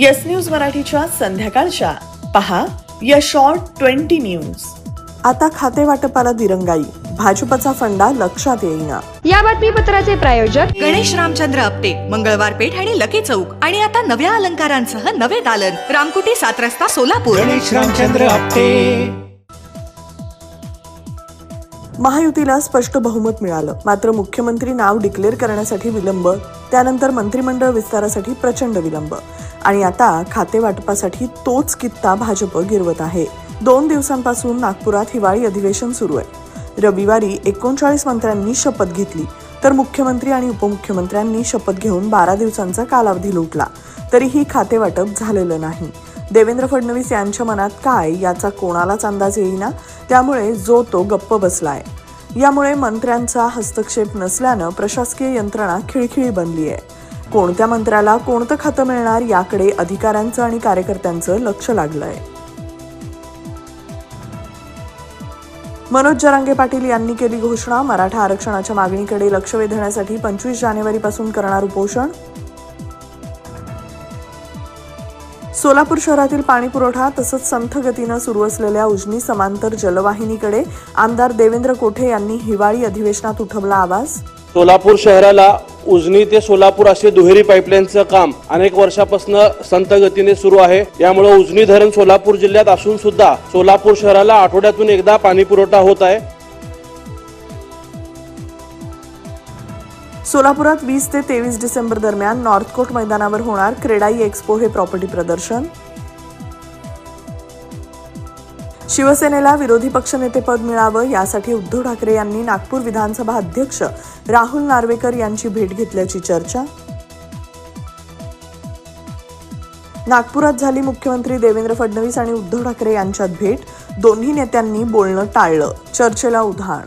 Yes news मराठीच्या संध्याकाळच्या. पहा या शॉर्ट ट्वेंटी न्यूज आता खाते वाटपाला दिरंगाई. भाजपचा फंडा लक्षात येईना. या बातमीपत्राचे प्रायोजक गणेश रामचंद्र आपटे मंगळवार पेठ आणि लकी चौक. आणि आता नव्या अलंकारांसह नवे दालन. रामकुटी सात रस्ता सोलापूर. गणेश रामचंद्र आपटे. महायुतीला स्पष्ट बहुमत मिळालं. मात्र मुख्यमंत्री नाव डिक्लेअर करण्यासाठी विलंब त्यानंतर मंत्रिमंडळ विस्तारासाठी प्रचंड विलंब. आणि आता खाते वाटपासाठी तोच कित्ता भाजप गिरवत आहे. दोन दिवसांपासून नागपुरात हिवाळी अधिवेशन सुरू आहे. रविवारी एकोणचाळीस मंत्र्यांनी शपथ घेतली. तर मुख्यमंत्री आणि उपमुख्यमंत्र्यांनी शपथ घेऊन बारा दिवसांचा कालावधी लुटला. तरीही खाते वाटप झालेलं नाही. देवेंद्र फडणवीस यांच्या मनात काय याचा कोणालाच अंदाज येईना. त्यामुळे जो तो गप्प बसलाय. यामुळे मंत्र्यांचा हस्तक्षेप नसल्यानं प्रशासकीय यंत्रणा खिळखिळी बनली आहे कोणत्या मंत्र्याला कोणतं खातं मिळणार याकडे अधिकाऱ्यांचं आणि कार्यकर्त्यांचं लक्ष लागलंय. मनोज जरांगे पाटील यांनी केली घोषणा. मराठा आरक्षणाच्या मागणीकडे लक्ष वेधण्यासाठी पंचवीस जानेवारीपासून करणार उपोषण. सोलापूर शहरातील पाणी पुरवठा तसंच संथ गतीनं सुरू असलेल्या उजनी समांतर जलवाहिनीकडे आमदार देवेंद्र कोठे यांनी हिवाळी अधिवेशनात उठवला आवाज. सोलापूर शहराला उजनी ते सोलापूर असे दुहेरी पाईपलाईनचं काम अनेक वर्षापासून संत गतीने सुरू आहे. यामुळे उजनी धरण सोलापूर जिल्ह्यात असून सुद्धा सोलापूर शहराला आठवड्यातून एकदा पाणी पुरवठा होत आहे. सोलापुरात वीस ते तेवीस डिसेंबर दरम्यान नॉर्थकोट मैदानावर होणार क्रेडाई एक्स्पो हे प्रॉपर्टी प्रदर्शन. शिवसेनेला विरोधी पक्षनेतेपद मिळावं यासाठी उद्धव ठाकरे यांनी नागपूर विधानसभा अध्यक्ष राहुल नार्वेकर यांची भेट घेतल्याची चर्चा. नागपुरात झाली मुख्यमंत्री देवेंद्र फडणवीस आणि उद्धव ठाकरे यांच्यात भेट. दोन्ही नेत्यांनी बोलणं टाळलं. चर्चेला उधाण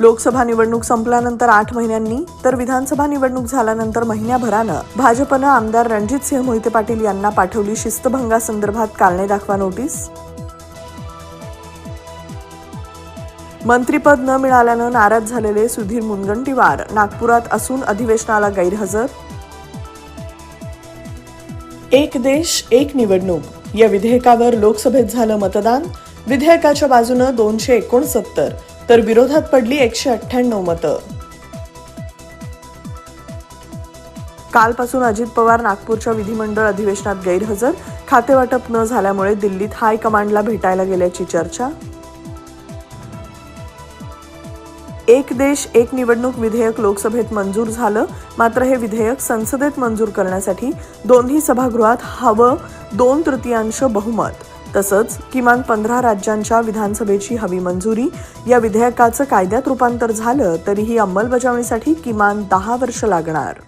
लोकसभा निवडणूक संपल्यानंतर आठ महिन्यांनी तर विधानसभा निवडणूक झाल्यानंतर महिन्याभरानं भाजपनं आमदार रणजित सिंह मोहिते पाटील यांना पाठवली शिस्तभंगासंदर्भात कालने दाखवा नोटीस. मंत्रीपद न मिळाल्यानं नाराज झालेले सुधीर मुनगंटीवार नागपुरात असून अधिवेशनाला गैरहजर. एक देश एक निवडणूक. या विधेयकावर लोकसभेत झालं मतदान. विधेयकाच्या बाजूनं दोनशे एकोणसत्तर तर विरोधात पडली एकशे अठ्ठ्याण्णव मतं. कालपासून अजित पवार नागपूरच्या विधिमंडळ अधिवेशनात गैरहजर. खातेवाटप न झाल्यामुळे दिल्लीत हायकमांडला भेटायला गेल्याची चर्चा. एक देश एक निवडणूक विधेयक लोकसभेत मंजूर झालं. मात्र हे विधेयक संसदेत मंजूर करण्यासाठी दोन्ही सभागृहात हवं दोन तृतीयांश बहुमत. तसंच किमान पंधरा राज्यांच्या विधानसभेची हवी मंजुरी. या विधेयकाचं कायद्यात रूपांतर झालं तरीही अंमलबजावणीसाठी किमान दहा वर्ष लागणार.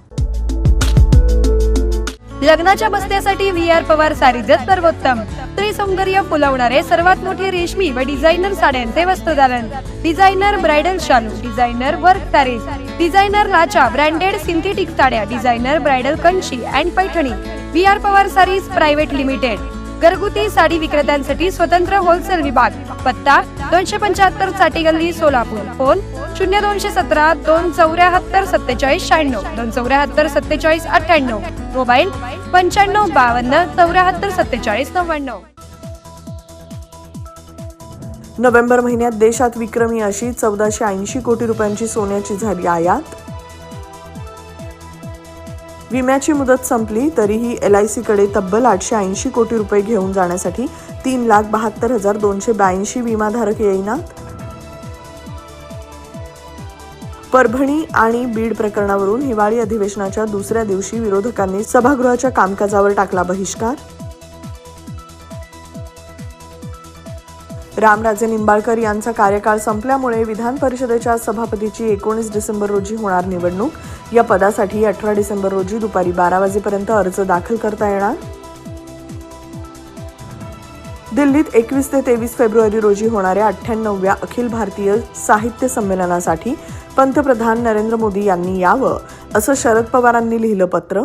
लग्नाच्या बस्त्यासाठी व्ही आर पवार सारीजत सर्वोत्तम. स्त्री सौंदर्य फुलवणारे सर्वात मोठे रेशमी व डिझायनर साड्यांचे वस्त्रदालन डिझायनर ब्रायडल शालू डिझायनर वर्क सारीज डिझायनर लाचा ब्रँडेड सिंथेटिक साड्या designer bridal Kanchi and Paithani. V R Pawar sarees private limited. घरगुती साडी विक्रेत्यांसाठी स्वतंत्र होलसेल विभाग पत्ता दोनशे पंच्याहत्तरसाठी गल्ली सोलापूर. फोन शून्य दोनशे सतरा दोन चौऱ्याहत्तर सत्तेचाळीस शहाण्णव दोन चौऱ्याहत्तर सत्तेचाळीस अठ्ठ्याण्णव. मोबाईल पंच्याण्णव बावन्न चौऱ्याहत्तर सत्तेचाळीस नव्याण्णव. नोव्हेंबर महिन्यात देशात विक्रमी अशी चौदाशे ऐंशी कोटी रुपयांची सोन्याची झाली आयात. विम्याची मुदत संपली तरीही एल आय सीकडे तब्बल आठशे ऐंशी कोटी रुपये घेऊन जाण्यासाठी तीन लाख बहात्तर हजार दोनशे ब्याऐंशी विमाधारक येईनात परभणी आणि बीड प्रकरणावरून हिवाळी अधिवेशनाच्या दुसऱ्या दिवशी विरोधकांनी सभागृहाच्या कामकाजावर टाकला बहिष्कार. रामराजे निंबाळकर यांचा कार्यकाळ संपल्यामुळे विधान परिषदेच्या सभापतीची एकोणीस डिसेंबर रोजी होणार निवडणूक. या पदासाठी अठरा डिसेंबर रोजी दुपारी बारा वाजेपर्यंत अर्ज दाखल करता येणार. दिल्लीत एकवीस ते तेवीस फेब्रुवारी रोजी होणाऱ्या अठ्ठ्याण्णवव्या अखिल भारतीय साहित्य संमेलनासाठी पंतप्रधान नरेंद्र मोदी यांनी यावं असं शरद पवारांनी लिहिलं पत्र.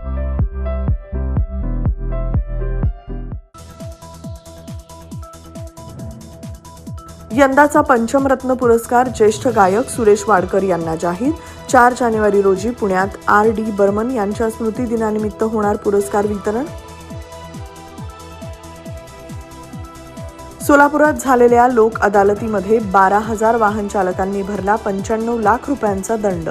यंदाचा पंचमरत्न पुरस्कार ज्येष्ठ गायक सुरेश वाडकर यांना जाहीर. चार जानेवारी रोजी पुण्यात आर डी बर्मन यांच्या स्मृती दिनानिमित्त होणार पुरस्कार वितरण. सोलापुरात झालेल्या लोक अदालतीमध्ये बारा हजार वाहन चालकांनी भरला पंच्याण्णव लाख रुपयांचा दंड.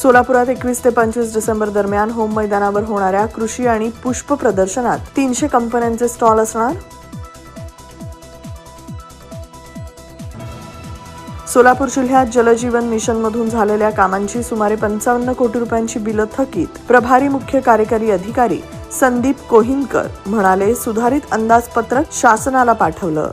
सोलापुरात एकवीस ते पंचवीस डिसेंबर दरम्यान होम मैदानावर होणाऱ्या कृषी आणि पुष्प प्रदर्शनात तीनशे कंपन्यांचे स्टॉल असणार? सोलापूर जिल्ह्यात जलजीवन मिशनमधून झालेल्या कामांची सुमारे पंचावन्न कोटी रुपयांची बिलं थकीत प्रभारी मुख्य कार्यकारी अधिकारी संदीप कोहिनकर म्हणाले सुधारित अंदाजपत्रक शासनाला पाठवलं.